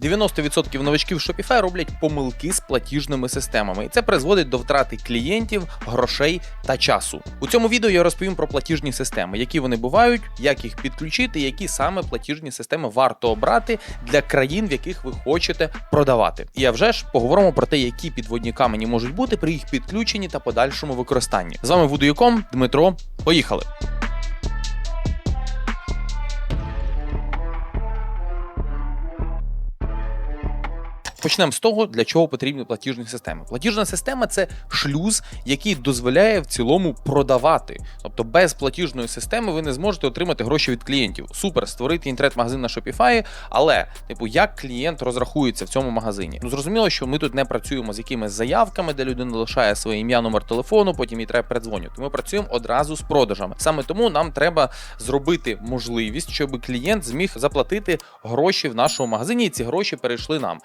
90% новачків Shopify роблять помилки з платіжними системами, і це призводить до втрати клієнтів, грошей та часу. У цьому відео я розповім про платіжні системи, які вони бувають, як їх підключити, які саме платіжні системи варто обрати для країн, в яких ви хочете продавати. І а вже ж поговоримо про те, які підводні камені можуть бути при їх підключенні та подальшому використанні. З вами Вудуюком, Дмитро. Поїхали! Почнемо з того, для чого потрібні платіжні системи. Платіжна система це шлюз, який дозволяє в цілому продавати. Тобто без платіжної системи ви не зможете отримати гроші від клієнтів. Супер, створити інтернет-магазин на Shopify, але типу, як клієнт розрахується в цьому магазині? Ну зрозуміло, що ми тут не працюємо з якимись заявками, де людина лишає своє ім'я, номер телефону, потім їй треба передзвонювати. Ми працюємо одразу з продажами. Саме тому нам треба зробити можливість, щоб клієнт зміг заплатити гроші в нашому магазині, і ці гроші перейшли нам.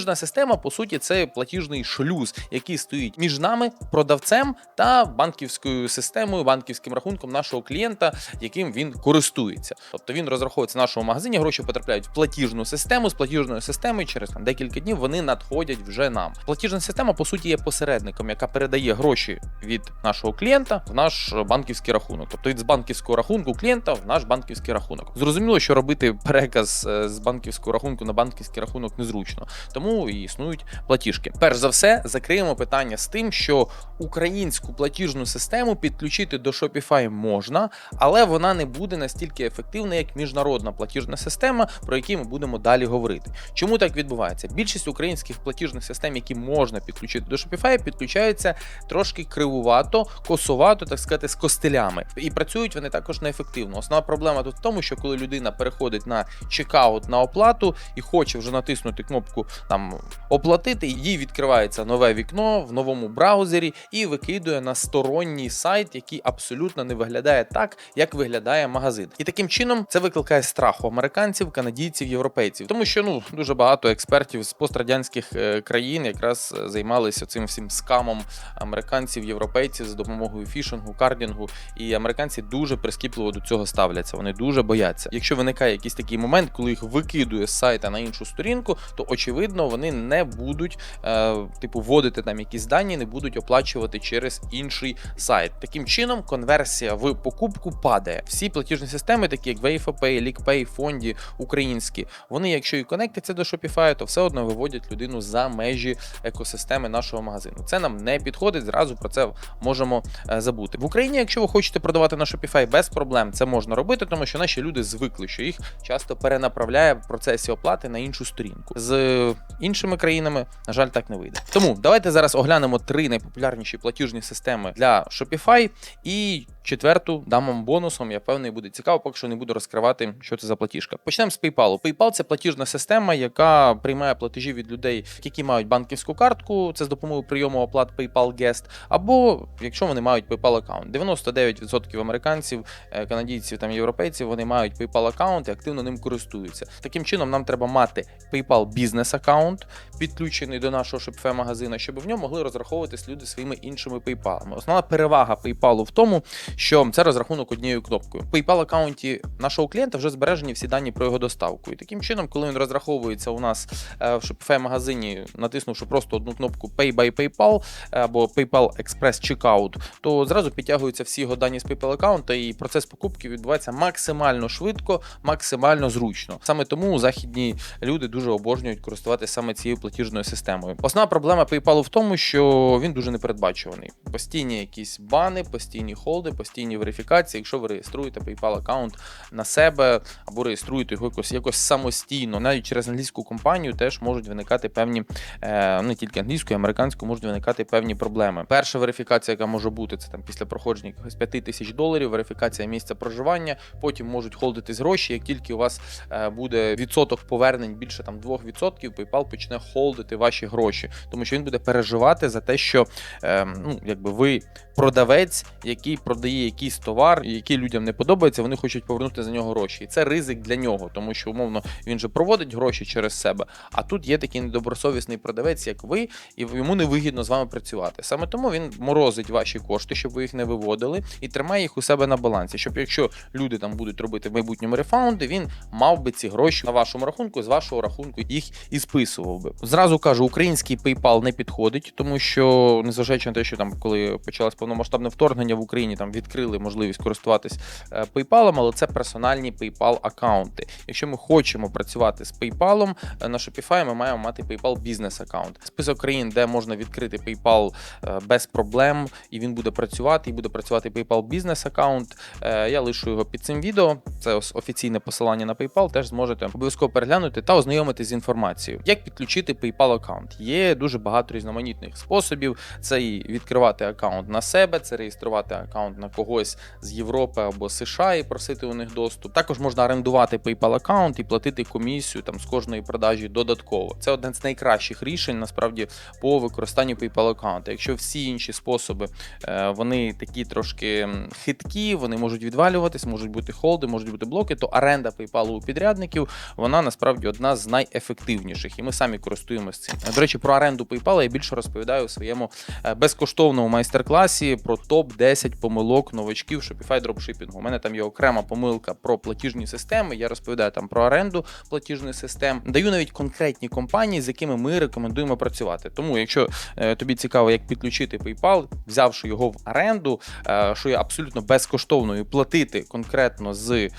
Платіжна система, по суті, це платіжний шлюз, який стоїть між нами, продавцем та банківською системою, банківським рахунком нашого клієнта, яким він користується. Тобто він розраховується в нашому магазині, гроші потрапляють в платіжну систему. З платіжної системи через там, декілька днів вони надходять вже нам. Платіжна система, по суті, є посередником, яка передає гроші від нашого клієнта в наш банківський рахунок, тобто від з банківського рахунку клієнта в наш банківський рахунок. Зрозуміло, що робити переказ е, з банківського рахунку на банківський рахунок незручно, тому і існують платіжки. Перш за все, закриємо питання з тим, що українську платіжну систему підключити до Shopify можна, але вона не буде настільки ефективна, як міжнародна платіжна система, про які ми будемо далі говорити. Чому так відбувається? Більшість українських платіжних систем, які можна підключити до Shopify, підключаються трошки кривувато, косовато, так сказати, з костилями. І працюють вони також неефективно. Основна проблема тут в тому, що коли людина переходить на чекаут на оплату і хоче вже натиснути кнопку там оплатити, їй відкривається нове вікно в новому браузері і викидує на сторонній сайт, який абсолютно не виглядає так, як виглядає магазин. І таким чином це викликає страх у американців, канадійців, європейців, тому що ну дуже багато експертів з пострадянських е, країн якраз е, займалися цим всім скамом американців, європейців за допомогою фішингу, кардінгу. І американці дуже прискіпливо до цього ставляться. Вони дуже бояться. Якщо виникає якийсь такий момент, коли їх викидує з сайта на іншу сторінку, то очевидно вони не будуть е, типу вводити там якісь дані, не будуть оплачувати через інший сайт. Таким чином, конверсія в покупку падає. Всі платіжні системи, такі як WayFapay, LeakPay, Фонді, українські, вони, якщо і конектяться до Shopify, то все одно виводять людину за межі екосистеми нашого магазину. Це нам не підходить. Зразу про це можемо е, забути. В Україні, якщо ви хочете продавати на Shopify без проблем, це можна робити, тому що наші люди звикли, що їх часто перенаправляє в процесі оплати на іншу сторінку. З іншими країнами, на жаль, так не вийде. Тому давайте зараз оглянемо три найпопулярніші платіжні системи для Shopify і. Четверту дам вам бонусом, я певний буде цікаво, поки що не буду розкривати, що це за платіжка. Почнемо з PayPal. PayPal це платіжна система, яка приймає платежі від людей, які мають банківську картку. Це з допомогою прийому оплат PayPal Guest, або якщо вони мають PayPal аккаунт. 99% американців, е, канадійців там європейців вони мають PayPal аккаунт і активно ним користуються. Таким чином, нам треба мати PayPal бізнес аккаунт, підключений до нашого Shopify магазину, щоб в ньому могли розраховуватись люди своїми іншими PayPal. Основна перевага PayPal в тому, що це розрахунок однією кнопкою. В PayPal аккаунті нашого клієнта вже збережені всі дані про його доставку. І таким чином, коли він розраховується у нас е, в Shopify магазині, натиснувши просто одну кнопку Pay by PayPal або PayPal Express Checkout, то зразу підтягуються всі його дані з PayPal аккаунта, і процес покупки відбувається максимально швидко, максимально зручно. Саме тому західні люди дуже обожнюють користуватися саме цією платіжною системою. Основна проблема PayPal в тому, що він дуже непередбачуваний. Постійні якісь бани, постійні холди, постійні верифікації. Якщо ви реєструєте PayPal аккаунт на себе або реєструєте його якось якось самостійно, навіть через англійську компанію теж можуть виникати певні е, не тільки англійською, американською можуть виникати певні проблеми. Перша верифікація, яка може бути, це там після проходження якихось 5 тисяч доларів, верифікація місця проживання. Потім можуть холдитись гроші. Як тільки у вас е, буде відсоток повернень більше там 2%, PayPal почне холдити ваші гроші, тому що він буде переживати за те, що е, ну якби ви продавець, який продає продає якийсь товар, який людям не подобається, вони хочуть повернути за нього гроші. І це ризик для нього, тому що умовно він же проводить гроші через себе. А тут є такий недобросовісний продавець, як ви, і йому не вигідно з вами працювати. Саме тому він морозить ваші кошти, щоб ви їх не виводили, і тримає їх у себе на балансі. Щоб якщо люди там будуть робити в майбутньому рефаунди, він мав би ці гроші на вашому рахунку, з вашого рахунку їх і списував би. Зразу кажу, український PayPal не підходить, тому що незважаючи на те, що там, коли почалось повномасштабне вторгнення в Україні, там відкрили можливість користуватись е, PayPal, але це персональні PayPal аккаунти. Якщо ми хочемо працювати з PayPal е, на Shopify, ми маємо мати PayPal бізнес аккаунт. Список країн, де можна відкрити PayPal е, без проблем, і він буде працювати, і буде працювати PayPal бізнес аккаунт. Я лишу його під цим відео. Це офіційне посилання на PayPal. Теж зможете обов'язково переглянути та ознайомитись з інформацією. Як підключити PayPal аккаунт? Є дуже багато різноманітних способів. Це і відкривати аккаунт на себе, це реєструвати аккаунт на когось з Європи або США і просити у них доступ. Також можна орендувати PayPal аккаунт і платити комісію там з кожної продажі додатково. Це одне з найкращих рішень насправді по використанню PayPal аккаунта. Якщо всі інші способи е, вони такі трошки хиткі, вони можуть відвалюватись, можуть бути холди, можуть бути блоки, то оренда PayPal у підрядників вона насправді одна з найефективніших, і ми самі користуємося цим. До речі, про оренду PayPal я більше розповідаю у своєму е, безкоштовному майстер-класі про топ 10 помилок новачків Shopify дропшипінгу. У мене там є окрема помилка про платіжні системи. Я розповідаю там про оренду платіжних систем. Даю навіть конкретні компанії, з якими ми рекомендуємо працювати. Тому, якщо е, тобі цікаво, як підключити PayPal, взявши його в оренду, е, що є абсолютно безкоштовною, платити конкретно з е,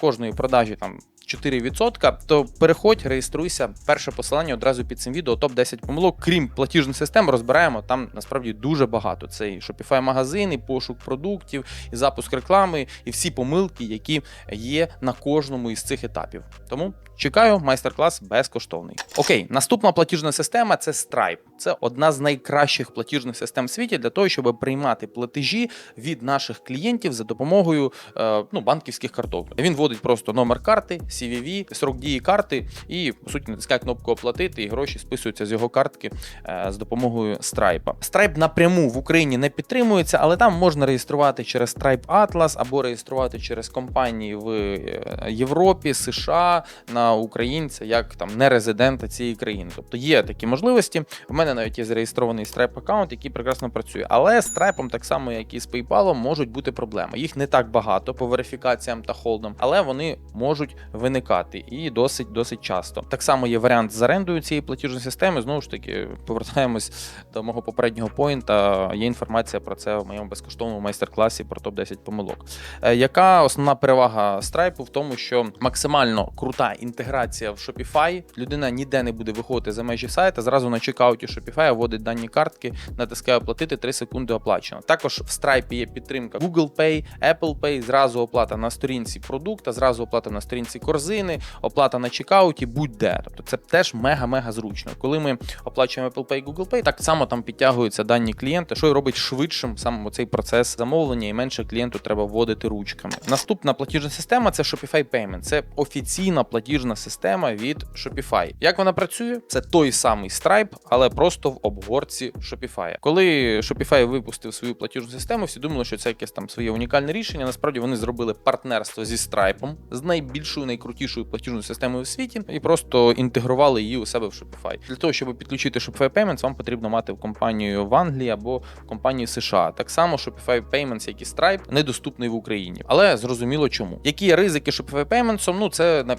кожної продажі там. 4%, то переходь, реєструйся. Перше посилання одразу під цим відео. Топ 10 помилок. Крім платіжних систем, розбираємо там насправді дуже багато. Це і Shopify магазин, і пошук продуктів, і запуск реклами, і всі помилки, які є на кожному із цих етапів. Тому чекаю, майстер-клас безкоштовний. Окей, наступна платіжна система це Stripe. Це одна з найкращих платіжних систем в світі для того, щоб приймати платежі від наших клієнтів за допомогою е, ну, банківських карток. Він вводить просто номер карти, CVV, срок дії карти, і по суті натискає кнопку оплатити, і гроші списуються з його картки е, з допомогою Stripe. Stripe напряму в Україні не підтримується, але там можна реєструвати через Stripe Atlas або реєструвати через компанії в е, Європі, США на українця як там не резидента цієї країни. Тобто є такі можливості. В мене навіть є зареєстрований Stripe аккаунт, який прекрасно працює. Але з Stripe, так само як і з PayPal, можуть бути проблеми. Їх не так багато по верифікаціям та холдам, але вони можуть виникати і досить досить часто. Так само є варіант з орендою цієї платіжної системи. Знову ж таки, повертаємось до мого попереднього поінта. Є інформація про це в моєму безкоштовному майстер-класі про топ 10 помилок. Е, Яка основна перевага Stripe в тому, що максимально крута інтеграція в Shopify. Людина ніде не буде виходити за межі сайта. Зразу на чекауті Shopify вводить дані картки, натискає оплатити 3 секунди оплачено. Також в Stripe є підтримка Google Pay, Apple Pay, зразу оплата на сторінці продукта, зразу оплата на сторінці корзини, оплата на чекауті, будь-де. Тобто це теж мега-мега зручно. Коли ми оплачуємо Apple Pay, Google Pay, так само там підтягуються дані клієнта, що й робить швидшим сам цей процес замовлення, і менше клієнту треба вводити ручками. Наступна платіжна система це Shopify Payment. Це офіційна платіжна система від Shopify. Як вона працює? Це той самий Stripe, але просто в обгорці Shopify. Коли Shopify випустив свою платіжну систему, всі думали, що це якесь там своє унікальне рішення. Насправді вони зробили партнерство зі Stripe, з найбільшою, найкрутішою платіжною системою в світі, і просто інтегрували її у себе в Shopify. Для того, щоб підключити Shopify Payments, вам потрібно мати в компанію в Англії або в компанії США. Так само Shopify Payments, як і Stripe, недоступний в Україні. Але зрозуміло чому. Які ризики Shopify Payments? Ну це на-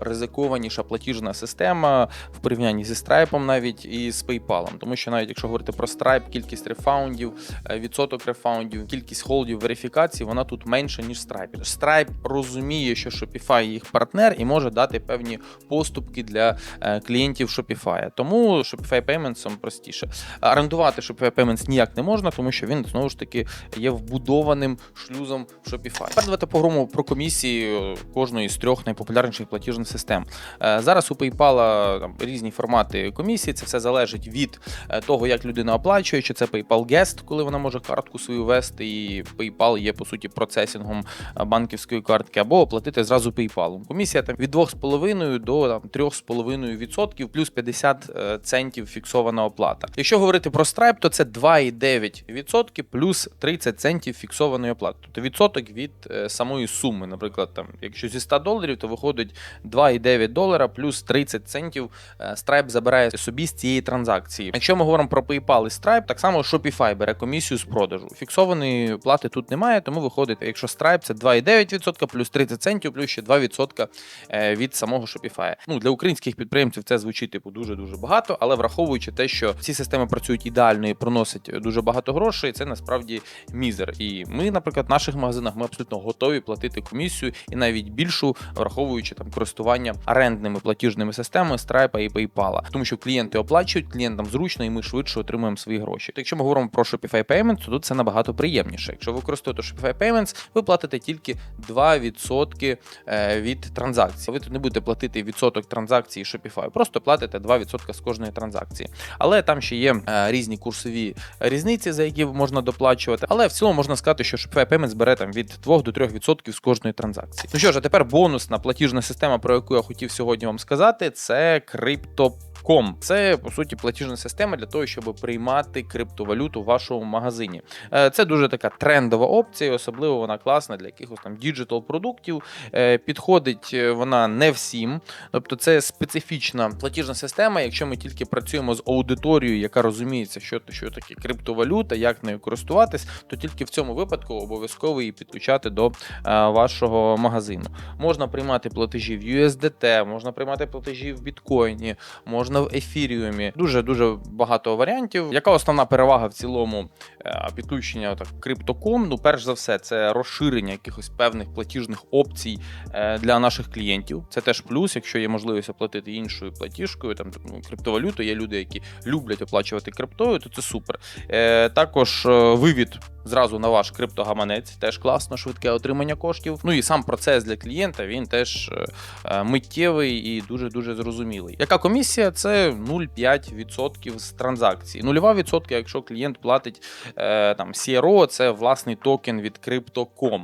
ризикованіша платіжна система в порівнянні зі Stripe навіть і з PayPal. Тому що навіть якщо говорити про Stripe, кількість рефаундів, е, відсоток рефаундів, кількість холдів верифікацій, вона тут менша, ніж Stripe. Stripe розуміє, що Shopify їх партнер і може дати певні поступки для е, клієнтів Shopify. Тому Shopify Payments простіше. Орендувати Shopify Payments ніяк не можна, тому що він знову ж таки є вбудованим шлюзом в Shopify. Тепер давайте поговоримо про комісії е, кожної з трьох найпопулярніших платіжних систем. Е, Зараз у PayPal там різні формати комісії. Це все залежить від е, того, як людина оплачує, чи це PayPal Guest, коли вона може картку свою ввести, і PayPal є по суті процесінгом е, банківської картки, або оплатити зразу PayPal. Комісія там від 2,5 до там, 3,5% плюс 50 е, центів фіксована оплата. Якщо говорити про Stripe, то це 2,9% плюс 30 центів фіксованої оплати. Тобто відсоток від е, самої суми. Наприклад, там, якщо зі 100 доларів, то виходить 2,9 долара плюс 30 центів е, Stripe забирає собі з цієї транзакції. Якщо ми говоримо про PayPal і Stripe, так само Shopify бере комісію з продажу. Фіксованої плати тут немає, тому виходить, якщо Stripe це 2,9% плюс 30 центів, плюс ще 2% е, від самого Shopify. Ну для українських підприємців це звучить типу дуже дуже багато, але враховуючи те, що ці системи працюють ідеально і приносять дуже багато грошей, це насправді мізер. І ми, наприклад, в наших магазинах ми абсолютно готові платити комісію і навіть більшу, враховуючи там користування орендними платіжними системами Stripe і PayPal. Тому що клієнти оплачують, клієнтам зручно, і ми швидше отримуємо свої гроші. То якщо ми говоримо про Shopify Payments, то тут це набагато приємніше. Якщо ви використовуєте Shopify Payments, ви платите тільки 2% е, від транзакції. Ви тут не будете платити відсоток транзакції Shopify, просто платите 2% з кожної транзакції. Але там ще є е, різні курсові різниці, за які можна доплачувати. Але в цілому можна сказати, що Shopify Payments бере там від 2 до 3% з кожної транзакції. Ну що ж, а тепер бонусна платіжна система, про яку я хотів сьогодні вам сказати, це Crypto. Ком це по суті платіжна система для того, щоб приймати криптовалюту в вашому магазині. Е, Це дуже така трендова опція, особливо вона класна для якихось там діджитал продуктів. Е, Підходить е, вона не всім, тобто це специфічна платіжна система. Якщо ми тільки працюємо з аудиторією, яка розуміється, що що таке криптовалюта, як нею користуватись, то тільки в цьому випадку обов'язково її підключати до вашого магазину. Можна приймати платежі в USDT, можна приймати платежі в біткоїні, можна в ефіріумі. Дуже дуже багато варіантів. Яка основна перевага в цілому е, підключення так криптоком? Ну, перш за все, це розширення якихось певних платіжних опцій е, для наших клієнтів. Це теж плюс, якщо є можливість оплатити іншою платіжкою, там ну, криптовалютою. Є люди, які люблять оплачувати криптою, то це супер. Е, Також вивід. Зразу на ваш криптогаманець теж класно, швидке отримання коштів. Ну і сам процес для клієнта він теж е, е, миттєвий і дуже дуже зрозумілий. Яка комісія? Це 0,5% з транзакції. Нульова відсотка, якщо клієнт платить е, там CRO, це власний токен від Crypto.com.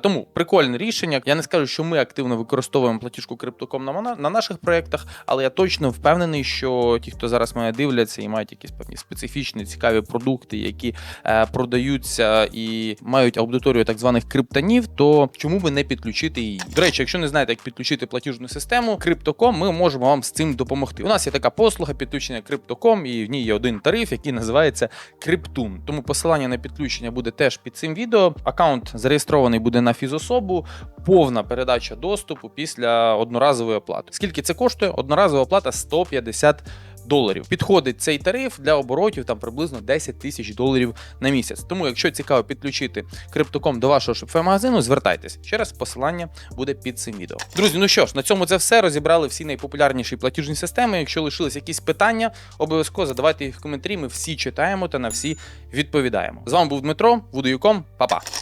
Тому прикольне рішення. Я не скажу, що ми активно використовуємо платіжку Crypto.com на, на наших проєктах, але я точно впевнений, що ті, хто зараз мене дивляться і мають якісь певні специфічні цікаві продукти, які е, продаються і мають аудиторію так званих криптонів, то чому би не підключити її? До речі, якщо не знаєте, як підключити платіжну систему, Crypto.com, ми можемо вам з цим допомогти. У нас є така послуга підключення Crypto.com, і в ній є один тариф, який називається Криптун. Тому посилання на підключення буде теж під цим відео. Аккаунт зареєстрований буде на фізособу, повна передача доступу після одноразової оплати. Скільки це коштує? Одноразова оплата 150 доларів. Підходить цей тариф для оборотів там приблизно 10 тисяч доларів на місяць. Тому, якщо цікаво підключити криптоком до вашого shopify магазину, звертайтесь. Ще раз посилання буде під цим відео. Друзі, ну що ж, на цьому це все. Розібрали всі найпопулярніші платіжні системи. Якщо лишились якісь питання, обов'язково задавайте їх в коментарі. Ми всі читаємо та на всі відповідаємо. З вами був Дмитро, Вудоюком, Па-па!